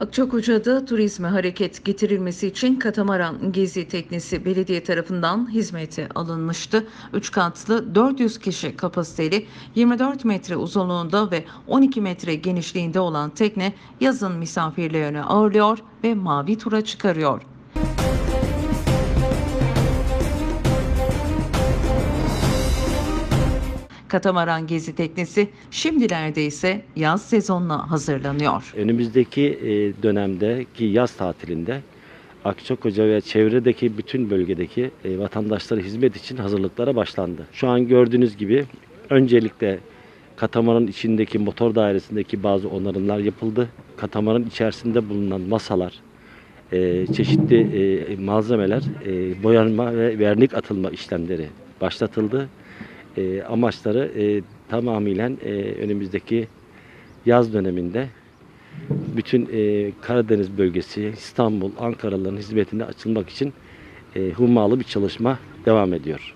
Akçakoca'da turizme hareket getirilmesi için katamaran gezi teknesi belediye tarafından hizmete alınmıştı. 3 katlı 400 kişi kapasiteli 24 metre uzunluğunda ve 12 metre genişliğinde olan tekne yazın misafirlerini ağırlıyor ve mavi tura çıkarıyor. Katamaran gezi teknesi şimdilerde ise yaz sezonuna hazırlanıyor. Önümüzdeki e, dönemdeki yaz tatilinde Akçakoca ve çevredeki bütün bölgedeki e, vatandaşlara hizmet için hazırlıklara başlandı. Şu an gördüğünüz gibi öncelikle katamaranın içindeki motor dairesindeki bazı onarımlar yapıldı. Katamaranın içerisinde bulunan masalar, e, çeşitli malzemeler, boyanma ve vernik atılma işlemleri başlatıldı. E, amaçları e, tamamıyla e, önümüzdeki yaz döneminde bütün e, Karadeniz bölgesi, İstanbul, Ankaralıların hizmetine açılmak için e, hummalı bir çalışma devam ediyor.